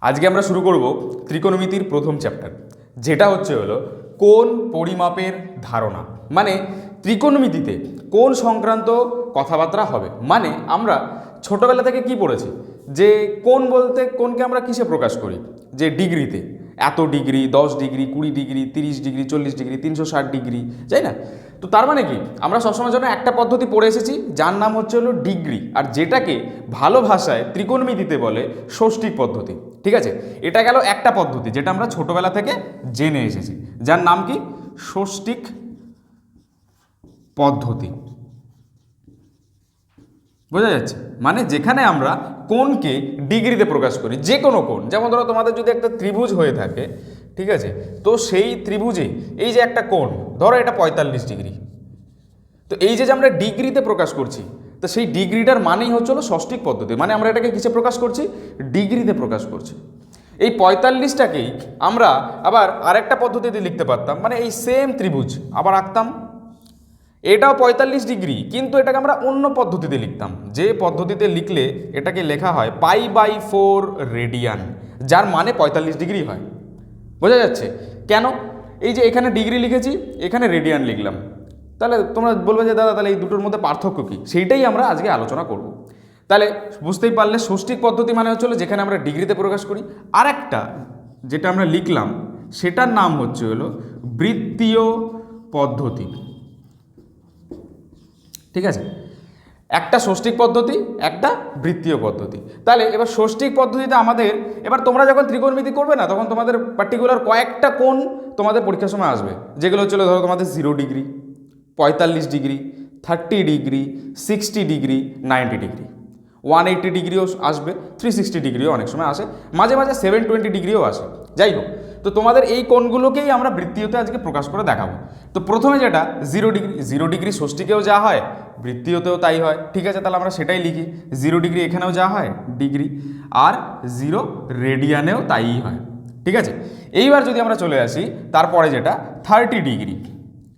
আজকে আমরা শুরু করব ত্রিকোণমিতির প্রথম চ্যাপ্টার যেটা হচ্ছে হলো কোন পরিমাপের ধারণা। মানে ত্রিকোণমিতিতে কোন সংক্রান্ত কথাবার্তা হবে। মানে আমরা ছোটোবেলা থেকে কি পড়েছি? যে কোন বলতে কোনকে আমরা কিসে প্রকাশ করি? যে ডিগ্রিতে। এত ডিগ্রি, দশ ডিগ্রি, কুড়ি ডিগ্রি, তিরিশ ডিগ্রি, চল্লিশ ডিগ্রি, তিনশো ষাট ডিগ্রি তাই না? তো তার মানে কি? আমরা সবসময় জন্য একটা পদ্ধতি পড়ে এসেছি, যার নাম হচ্ছে হলো ডিগ্রি। আর যেটাকে ভালো ভাষায় ত্রিকোণমিতিতে বলে ষষ্ঠিক পদ্ধতি, ঠিক আছে? এটা গেল একটা পদ্ধতি, যেটা আমরা ছোটবেলা থেকে জেনে এসেছি, যার নাম কি? ষষ্ঠিক পদ্ধতি। বোঝা যাচ্ছে? মানে যেখানে আমরা কোনকে ডিগ্রিতে প্রকাশ করি, যে কোনো কোণ। যেমন ধরো তোমাদের যদি একটা ত্রিভুজ হয়ে থাকে, ঠিক আছে? তো সেই ত্রিভুজে এই যে একটা কোণ, ধরো এটা পঁয়তাল্লিশ ডিগ্রি। তো এই যে যে আমরা ডিগ্রিতে প্রকাশ করছি, তো সেই ডিগ্রিটার মানেই হচ্ছে হলো ষষ্ঠিক পদ্ধতি। মানে আমরা এটাকে কিসে প্রকাশ করছি? ডিগ্রিতে প্রকাশ করছি। এই পঁয়তাল্লিশটাকেই আমরা আবার আরেকটা পদ্ধতিতে লিখতে পারতাম। মানে এই সেম ত্রিভুজ, আবার আঁকতাম। এটাও পঁয়তাল্লিশ ডিগ্রি, কিন্তু এটাকে আমরা অন্য পদ্ধতিতে লিখতাম। যে পদ্ধতিতে লিখলে এটাকে লেখা হয় পাই বাই ফোর রেডিয়ান, যার মানে পঁয়তাল্লিশ ডিগ্রি হয়। বোঝা যাচ্ছে? কেন? এই যে এখানে ডিগ্রি লিখেছি, এখানে রেডিয়ান লিখলাম। তাহলে তোমরা বলবে যে, দাদা, তাহলে এই দুটোর মধ্যে পার্থক্য কী? সেইটাই আমরা আজকে আলোচনা করব। তাহলে বুঝতেই পারলে ষষ্ঠিক পদ্ধতি মানে হচ্ছে হলো যেখানে আমরা ডিগ্রিতে প্রকাশ করি। আর একটা যেটা আমরা লিখলাম, সেটার নাম হচ্ছে হলো বৃত্তীয় পদ্ধতি। ঠিক আছে? একটা ষষ্ঠিক পদ্ধতি, একটা বৃত্তীয় পদ্ধতি। তাহলে এবার ষষ্ঠিক পদ্ধতিতে আমাদের, এবার তোমরা যখন ত্রিকোণমিতি করবে না, তখন তোমাদের পার্টিকুলার কয়েকটা কোণ তোমাদের পরীক্ষার সময় আসবে। যেগুলো হচ্ছিল ধরো তোমাদের জিরো ডিগ্রি পঁয়তাল্লিশ degree thirty degree sixty degree ninety degree one eighty ডিগ্রিও আসবে থ্রি সিক্সটি ডিগ্রিও অনেক সময় আসে। মাঝে মাঝে সেভেন টোয়েন্টি ডিগ্রিও আসে। যাই হোক তো তোমাদের এই কোণগুলোকেই আমরা বৃত্তীয়তে আজকে প্রকাশ করে দেখাবো। তো প্রথমে যেটা জিরো ডিগ্রি জিরো ডিগ্রি ষষ্ঠীকেও যা হয়, বৃত্তীয়তেও তাই হয়। ঠিক আছে, তাহলে আমরা সেটাই লিখি। জিরো ডিগ্রি এখানেও যা হয় ডিগ্রি আর জিরো রেডিয়ানেও তাই হয়। ঠিক আছে? এইবার যদি আমরা চলে আসি, তারপরে যেটা থার্টি ডিগ্রি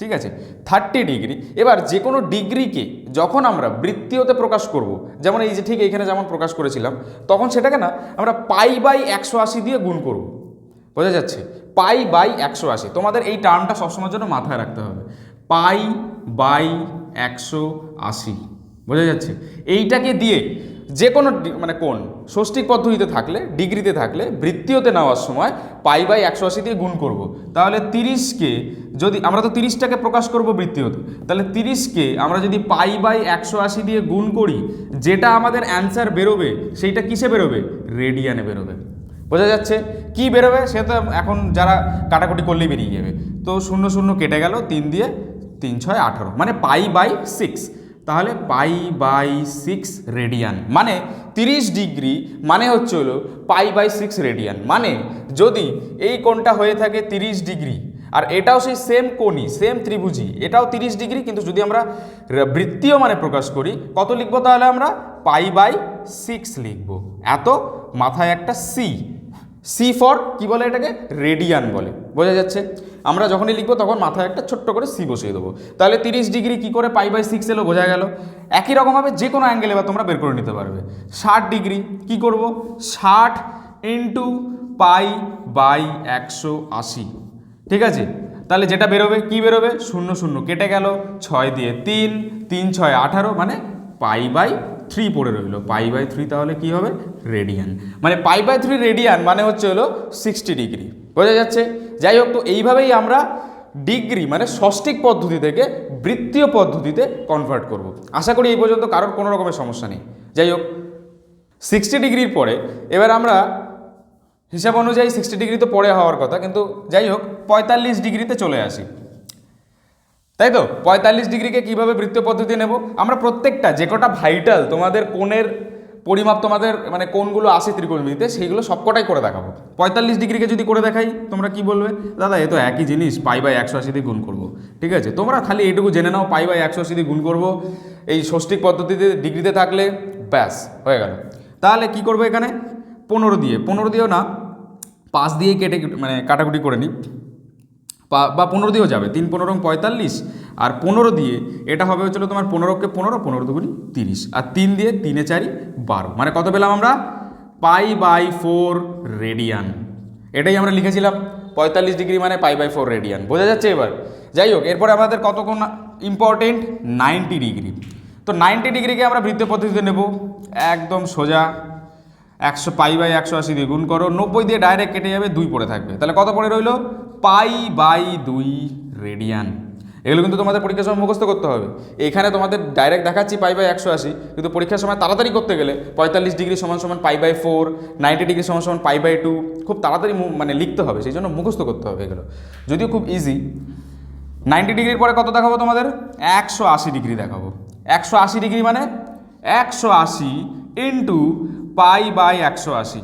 ঠিক আছে? থার্টি ডিগ্রি এবার যে কোনো ডিগ্রিকে যখন আমরা বৃত্তীয়তে প্রকাশ করব, যেমন এই যে ঠিক এইখানে যেমন প্রকাশ করেছিলাম, তখন সেটাকে না আমরা পাই বাই একশো আশি দিয়ে গুণ করব। বোঝা যাচ্ছে? পাই বাই একশো আশি। তোমাদের এই টার্মটা সবসময়ের জন্য মাথায় রাখতে হবে। পাই বাই একশো আশি। বোঝা যাচ্ছে? এইটাকে দিয়ে যে কোনো মানে কোন ষষ্ঠিক পদ্ধতিতে থাকলে, ডিগ্রিতে থাকলে, বৃত্তীয়তে নেওয়ার সময় পাই বাই একশো আশি দিয়ে গুণ করব। তাহলে তিরিশকে যদি, আমরা তো তিরিশটাকে প্রকাশ করব বৃত্তীয়তে। তাহলে তিরিশকে আমরা যদি পাই বাই একশো আশি দিয়ে গুণ করি, যেটা আমাদের অ্যান্সার বেরোবে, সেইটা কিসে বেরোবে? রেডিয়ানে বেরোবে। বোঝা যাচ্ছে কি বেরোবে সে তো এখন যারা কাটাকুটি করলেই বেরিয়ে যাবে। তো শূন্য শূন্য কেটে গেল তিন দিয়ে তিন ছয় আঠারো মানে পাই বাই সিক্স। তাহলে পাই বাই সিক্স রেডিয়ান মানে তিরিশ ডিগ্রি মানে হচ্ছে হলো পাই বাই সিক্স রেডিয়ান। মানে যদি এই কোণটা হয়ে থাকে তিরিশ ডিগ্রি, আর এটাও সেই সেম কোণই সেম ত্রিভুজই, এটাও তিরিশ ডিগ্রি, কিন্তু যদি আমরা বৃত্তীয় মানে প্রকাশ করি, কত লিখব তাহলে আমরা? পাই বাই সিক্স লিখব। এত মাথায় একটা সি। সি ফর কী বলে এটাকে? রেডিয়ান বলে। বোঝা যাচ্ছে? আমরা যখনই লিখব তখন মাথায় একটা ছোট্ট করে সি বসিয়ে দেবো। তাহলে তিরিশ ডিগ্রি কী করে পাই বাই সিক্স এলো, বোঝা গেল। একই রকমভাবে যে কোনো অ্যাঙ্গেল এবার তোমরা বের করে নিতে পারবে। ষাট ডিগ্রি কি করব? ষাট ইন্টু পাই বাই একশো আশি। ঠিক আছে? তাহলে যেটা বেরোবে, কি বেরোবে? শূন্য শূন্য। কেটে গেল ছয় দিয়ে তিন তিন, ছয়, আঠারো মানে পাই বাই থ্রি পড়ে রইল। পাই বাই থ্রি তাহলে কি হবে? রেডিয়ান মানে পাই বাই থ্রি রেডিয়ান মানে হচ্ছে হলো সিক্সটি ডিগ্রি বোঝা যাচ্ছে? যাই হোক, তো এইভাবেই আমরা ডিগ্রি মানে ষষ্ঠিক পদ্ধতি থেকে বৃত্তীয় পদ্ধতিতে কনভার্ট করব। আশা করি এই পর্যন্ত কারোর কোনো রকমের সমস্যা নেই। যাই হোক সিক্সটি ডিগ্রির পরে এবার আমরা হিসাব অনুযায়ী সিক্সটি ডিগ্রি তো পরে হওয়ার কথা, কিন্তু যাই হোক, পঁয়তাল্লিশ ডিগ্রিতে চলে আসি। তাই তো? পঁয়তাল্লিশ ডিগ্রিকে কীভাবে বৃত্তীয় পদ্ধতি নেব? আমরা প্রত্যেকটা, যে কটা ভাইটাল তোমাদের কোণের পরিমাপ, তোমাদের মানে কোনগুলো আসে ত্রিকোণমিতিতে, সেইগুলো সবকটাই করে দেখাবো। পঁয়তাল্লিশ ডিগ্রিকে যদি করে দেখাই, তোমরা কি বলবে? দাদা, এ তো একই জিনিস, পাই বাই একশো আশি দিয়ে গুণ করব। ঠিক আছে? তোমরা খালি এইটুকু জেনে নাও, পাই বাই একশো আশি দিয়ে গুণ করব। এই ষষ্ঠিক পদ্ধতিতে ডিগ্রিতে থাকলে, ব্যাস, হয়ে গেল। তাহলে কি করব এখানে? পনেরো দিয়ে, পনেরো দিয়েও না, পাঁচ দিয়ে কেটে মানে কাটাকুটি করে নিই। বা পনেরো দিয়েও যাবে, তিন পনেরো পঁয়তাল্লিশ, আর পনেরো দিয়ে এটা হবে হচ্ছিল তোমার পনেরোকে পনেরো পনেরো দুগুনি তিরিশ, আর তিন দিয়ে তিনে চারি বারো মানে কত পেলাম আমরা? পাই বাই ফোর রেডিয়ান, এটাই আমরা লিখেছিলাম, পঁয়তাল্লিশ ডিগ্রি মানে পাই বাই ফোর রেডিয়ান, বোঝা যাচ্ছে এবার? যাই হোক, এরপরে আমাদের কত কোণ ইম্পর্টেন্ট নাইনটি ডিগ্রি, তো নাইনটি ডিগ্রিকে আমরা বৃত্তীয় পদ্ধতিতে নেব, একদম সোজা একশো পাই বাই একশো আশি দিয়ে গুণ করো, নব্বই দিয়ে ডাইরেক্ট কেটে যাবে, দুই পড়ে থাকবে। তাহলে কত পড়ে রইল? পাই বাই দুই রেডিয়ান। এগুলো কিন্তু তোমাদের পরীক্ষার সময় মুখস্থ করতে হবে। এখানে তোমাদের ডাইরেক্ট দেখাচ্ছি পাই বাই একশো আশি, কিন্তু পরীক্ষার সময় তাড়াতাড়ি করতে গেলে পঁয়তাল্লিশ ডিগ্রি সমান সমান pi by four ninety degree সমান সমান পাই বাই টু, খুব তাড়াতাড়ি মানে লিখতে হবে, সেই জন্য মুখস্থ করতে হবে এগুলো। যদিও খুব ইজি নাইনটি ডিগ্রির পরে কত দেখাবো তোমাদের? একশো আশি ডিগ্রি দেখাবো। একশো আশি ডিগ্রি মানে একশো আশি ইন্টু পাই বাই একশো আশি।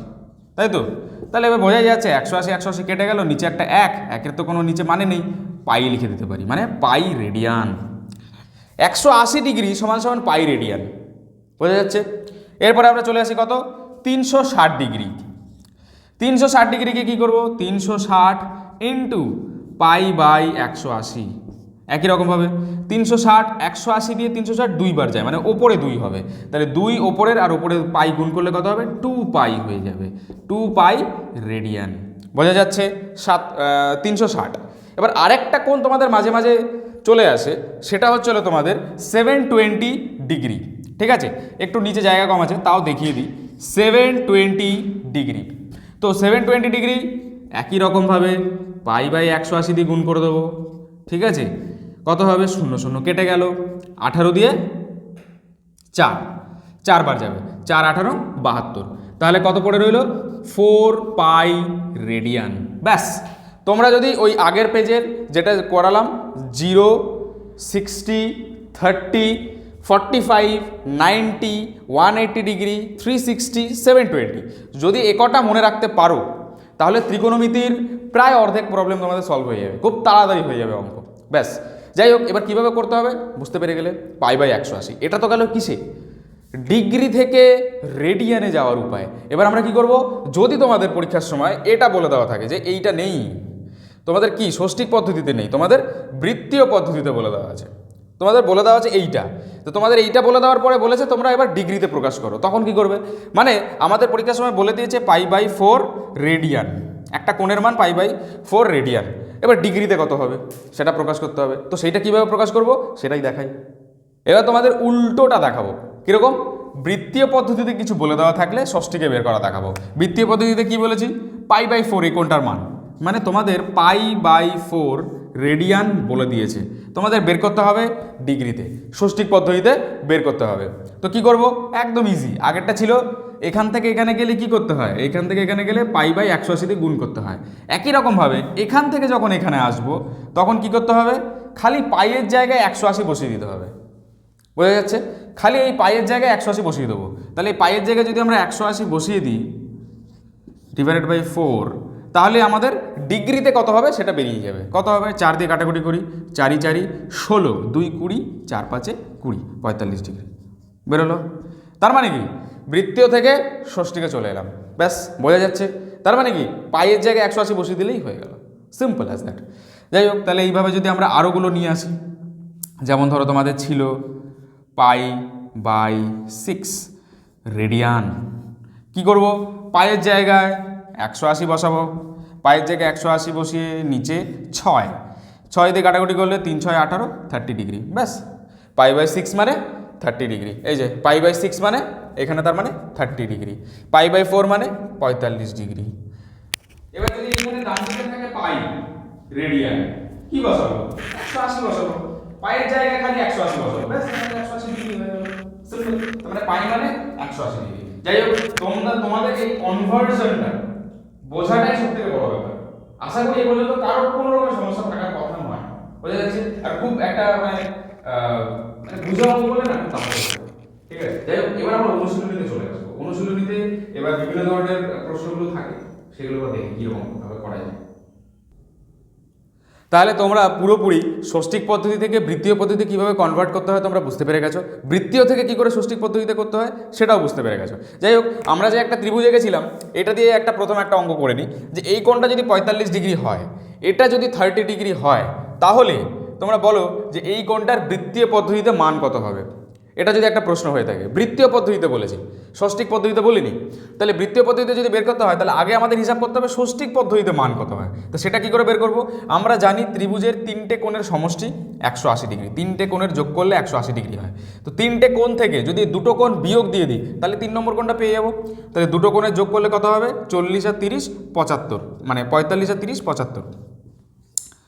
তাই তো? তাহলে এবার বোঝা যাচ্ছে, একশো আশি একশো আশি কেটে গেল, নিচে একটা এক, একের তো কোনো নিচে মানে নেই। পাই লিখে দিতে পারি মানে পাই রেডিয়ান। একশো আশি ডিগ্রি সমান সমান পাই রেডিয়ান। বোঝা যাচ্ছে? এরপরে আমরা চলে আসি কত? তিনশো ষাট ডিগ্রি। তিনশো ষাট ডিগ্রিকে কী করব? তিনশো ষাট ইন্টু পাই বাই একশো আশি। একই রকমভাবে তিনশো ষাট, একশো আশি দিয়ে তিনশো ষাট দুইবার যায় মানে ওপরে দুই হবে। তাহলে দুই ওপরের আর ওপরে পাই গুণ করলে কত হবে? টু পাই হয়ে যাবে। Two pi radian. বোঝা যাচ্ছে সাত তিনশো ষাট। এবার আরেকটা কোণ তোমাদের মাঝে মাঝে চলে আসে, সেটা হচ্ছে হলো তোমাদের সেভেন টোয়েন্টি ডিগ্রি। ঠিক আছে? একটু নিচে জায়গা কম আছে, তাও দেখিয়ে দিই। Seven twenty degree. তো সেভেন টোয়েন্টি ডিগ্রি একই রকমভাবে পাই বাই একশো আশি দিয়ে গুণ করে দেবো। ঠিক আছে? কত হবে? শূন্য শূন্য। কেটে গেল। আঠারো দিয়ে চার। চারবার যাবে। চার, আঠারো, বাহাত্তর। তাহলে কত পড়ে রইল? Four pi radian. ব্যাস। তোমরা যদি ওই আগের পেজের যেটা করালাম, zero, sixty, thirty, forty five, ninety, one eighty degree, three sixty, seven twenty. যদি একটা মনে রাখতে পারো, তাহলে ত্রিকোণমিতির প্রায় অর্ধেক প্রবলেম তোমাদের সলভ হয়ে যাবে। খুব তাড়াতাড়ি হয়ে যাবে অঙ্ক। ব্যাস। যাই হোক, এবার কীভাবে করতে হবে? বুঝতে পেরে গেলে পাই বাই একশো আশি। এটা তো গেল কিসে? ডিগ্রি থেকে রেডিয়ানে যাওয়ার উপায়। এবার আমরা কি করব? যদি তোমাদের পরীক্ষার সময় এটা বলে দেওয়া থাকে যে এইটা নেই, তোমাদের কি ষষ্ঠিক পদ্ধতিতে নেই, তোমাদের বৃত্তীয় পদ্ধতিতে বলে দেওয়া আছে। তোমাদের বলে দেওয়া আছে এইটা। তো তোমাদের এইটা বলে দেওয়ার পরে বলেছে, তোমরা এবার ডিগ্রিতে প্রকাশ করো। তখন কি করবে? মানে আমাদের পরীক্ষার সময় বলে দিয়েছে পাই বাই ফোর রেডিয়ান। একটা কোণের মান পাই বাই ফোর রেডিয়ান। এবার ডিগ্রিতে কত হবে? সেটা প্রকাশ করতে হবে। তো সেইটা কীভাবে প্রকাশ করব? সেটাই দেখাই। এবার তোমাদের উল্টোটা দেখাবো। কীরকম? বৃত্তীয় পদ্ধতিতে কিছু বলে দেওয়া থাকলে ষষ্ঠীকে বের করা দেখাবো। বৃত্তীয় পদ্ধতিতে কি বলেছি? পাই বাই ফোর এই কোনটার মান। মানে তোমাদের পাই বাই ফোর রেডিয়ান বলে দিয়েছে। তোমাদের বের করতে হবে ডিগ্রিতে। ষষ্ঠিক পদ্ধতিতে বের করতে হবে। তো কি করব? একদম ইজি আগেরটা ছিল এখান থেকে এখানে গেলে কি করতে হয়? এখান থেকে এখানে গেলে পাই বাই একশো আশি দিয়ে গুণ করতে হয়। একই রকমভাবে এখান থেকে যখন এখানে আসব, তখন কি করতে হবে? খালি পাইয়ের জায়গায় একশো আশি বসিয়ে দিতে হবে। বোঝা যাচ্ছে? খালি এই পায়ের জায়গায় একশো আশি বসিয়ে দেবো। তাহলে এই পায়ের জায়গায় যদি আমরা একশো আশি বসিয়ে দিই ডিভাইডেড বাই ফোর তাহলে আমাদের ডিগ্রিতে কত হবে? সেটা বেরিয়ে যাবে। কত হবে? চার দিয়ে কাটাকুটি করি। চারি চারি, ষোলো। দুই কুড়ি, চার পাঁচে কুড়ি। পঁয়তাল্লিশ ডিগ্রি। বেরোলো? তার মানে কি? বৃত্তীয় থেকে ষষ্ঠীকে চলে এলাম। ব্যাস, বোঝা যাচ্ছে। তার মানে কি? পায়ের জায়গায় একশো আশি বসিয়ে দিলেই হয়ে গেল। সিম্পল অ্যাজ দ্যাট যাই হোক, তাহলে এইভাবে যদি আমরা আরোগুলো নিয়ে আসি, যেমন ধরো তোমাদের ছিল পাই বাই সিক্স, রেডিয়ান। কি করব? পায়ের জায়গায় একশো আশি বসাবো। পায়ের জায়গায় একশো আশি বসিয়ে নিচে ছয়। ছয় দিয়ে কাটাকুটি করলে তিন, ছয়, আঠারো থার্টি ডিগ্রি ব্যাস, পাই বাই সিক্স মানে থার্টি ডিগ্রি এই যে, পাই বাই সিক্স মানে এখানে তার মানে thirty degree pi by four মানে পঁয়তাল্লিশ ডিগ্রি এবার যদি এখানে ডান দিকে থাকে পাই রেডিয়ান কি বসাবো? একশো আশি বসাবো। পায়ের জায়গায় খালি একশো আশি বসাবো। একশো গেল। সিম্পল মানে পাই মানে একশো আশি ডিগ্রি যাই হোক, তোমরা, তোমাদের এই কনভার্সনটা বোঝাটাই সব থেকে বড় ব্যাপার। আশা করি এই পর্যন্ত কোনো সমস্যা থাকার কথা নয়। বোঝা যাচ্ছে? আর খুব একটা মানে মানে বুঝে বলে না। ঠিক আছে? যাই হোক, এবার আমরা অনুশীলনীতে চলে আসব। অনুশীলনীতে এবার বিভিন্ন ধরনের প্রশ্নগুলো থাকে, সেগুলো এবার দেখি করা যায়। তাহলে তোমরা পুরোপুরি ষষ্ঠিক পদ্ধতি থেকে বৃত্তীয় পদ্ধতি কীভাবে কনভার্ট করতে হয় তোমরা বুঝতে পেরে গেছো। বৃত্তীয় থেকে কি করে ষষ্ঠিক পদ্ধতিতে করতে হয়, সেটাও বুঝতে পেরে গেছো। যাই হোক, আমরা যে একটা ত্রিভুজে গেছিলাম এটা দিয়ে একটা প্রথম একটা অঙ্ক করে নিই, যে এই কোণটা যদি পঁয়তাল্লিশ ডিগ্রি হয়, এটা যদি থার্টি ডিগ্রি হয়, তাহলে তোমরা বলো যে এই কোণটার বৃত্তীয় পদ্ধতিতে মান কত হবে। এটা যদি একটা প্রশ্ন হয়ে থাকে, বৃত্তীয় পদ্ধতিতে বলেছি ষষ্ঠিক পদ্ধতিতে বলিনি, তাহলে বৃত্তীয় পদ্ধতিতে যদি বের করতে হয়, তাহলে আগে আমাদের হিসাব করতে হবে ষষ্ঠিক পদ্ধতিতে মান কত হয়। তো সেটা কি করে বের করব? আমরা জানি ত্রিভুজের তিনটে কোণের সমষ্টি একশো আশি ডিগ্রি, তিনটে কোণের যোগ করলে একশো আশি ডিগ্রি হয়। তো তিনটে কোণ থেকে যদি দুটো কোণ বিয়োগ দিয়ে দিই, তাহলে তিন নম্বর কোণটা পেয়ে যাব। তাহলে দুটো কোণের যোগ করলে কত হবে? চল্লিশ আর তিরিশ পঁচাত্তর মানে পঁয়তাল্লিশ আর তিরিশ পঁচাত্তর।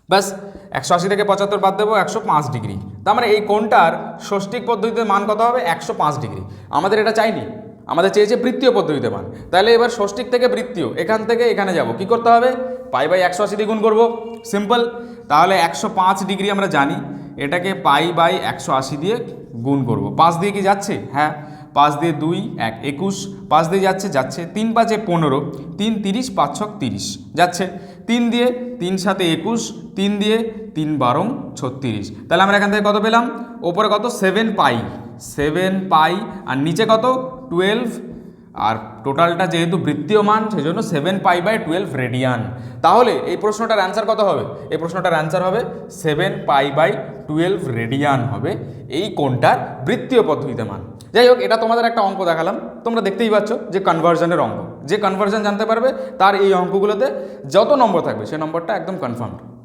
ব্যাস, একশো আশি থেকে পঁচাত্তর বাদ দেবো, একশো পাঁচ ডিগ্রি। তার মানে এই কোণটার ষষ্ঠিক পদ্ধতিতে মান কত হবে? একশো পাঁচ ডিগ্রি। আমাদের এটা চাইনি। আমাদের চেয়েছে বৃত্তীয় পদ্ধতিতে মান। তাহলে এবার ষষ্ঠিক থেকে বৃত্তীয়, এখান থেকে এখানে যাব। কি করতে হবে? পাই বাই একশো আশি দিয়ে গুণ করব। সিম্পল। তাহলে একশো পাঁচ ডিগ্রি আমরা জানি। এটাকে পাই বাই একশো আশি দিয়ে গুণ করব। পাঁচ দিয়ে কি যাচ্ছে? হ্যাঁ। পাঁচ দিয়ে দুই, এক, একুশ। পাঁচ দিয়ে যাচ্ছে যাচ্ছে তিন পাঁচে পনেরো। তিন তিরিশ, পাঁচ ছক তিরিশ। যাচ্ছে। তিন দিয়ে তিন সাথে একুশ, তিন দিয়ে তিন বারং ছত্রিশ। তাহলে আমরা এখান থেকে কত পেলাম? ওপরে কত? সেভেন পাই। সেভেন পাই। আর নিচে কত? টুয়েলভ আর টোটালটা যেহেতু বৃত্তীয় মান সেই জন্য seven pi by twelve radian তাহলে এই প্রশ্নটার অ্যান্সার কত হবে? এই প্রশ্নটার অ্যান্সার হবে seven pi by twelve radian হবে এই কোনটার বৃত্তীয় পদ্ধতিতে মান। যাই হোক, এটা তোমাদের একটা অঙ্ক দেখালাম। তোমরা দেখতেই পাচ্ছ যে কনভার্সনের অঙ্ক। যে কনভার্সন জানতে পারবে, তার এই অঙ্কগুলোতে যত নম্বর থাকবে, সে নম্বরটা একদম কনফার্ম